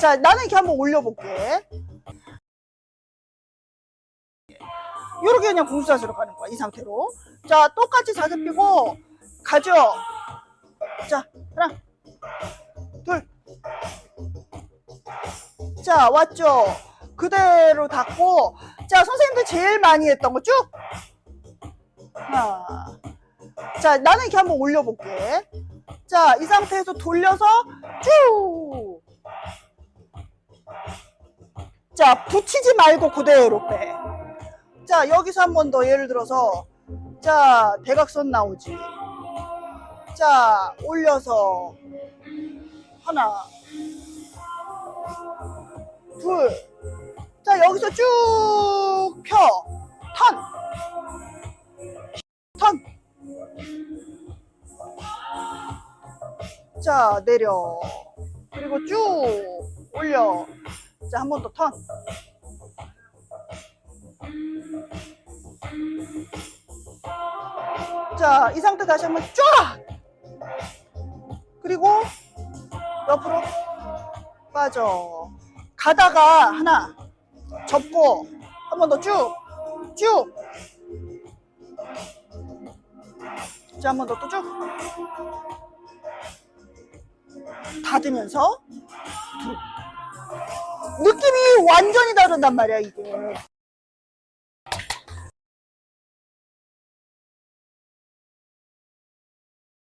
자, 나는 이렇게 한번 올려볼게. 요렇게 그냥 공수자세로 가는 거야, 이 상태로. 자, 똑같이 자세 펴고, 가죠. 자, 하나, 둘. 자, 왔죠. 그대로 닫고, 자, 선생님들 제일 많이 했던 거 쭉. 하나. 자, 나는 이렇게 한번 올려볼게. 자, 이 상태에서 돌려서 쭉. 자, 붙이지 말고 그대로 빼. 자, 여기서 한 번 더 예를 들어서, 자, 대각선 나오지. 자, 올려서, 하나, 둘. 자, 여기서 쭉 펴. 턴. 턴. 자, 내려. 그리고 쭉 올려. 자, 한번 더 턴. 자, 이 상태 다시 한번 쫙! 그리고 옆으로 빠져. 가다가 하나 접고 한 번 더 쭉, 쭉. 자, 한번 더 또 쭉. 닫으면서 둘. 느낌이 완전히 다르단 말이야, 이게.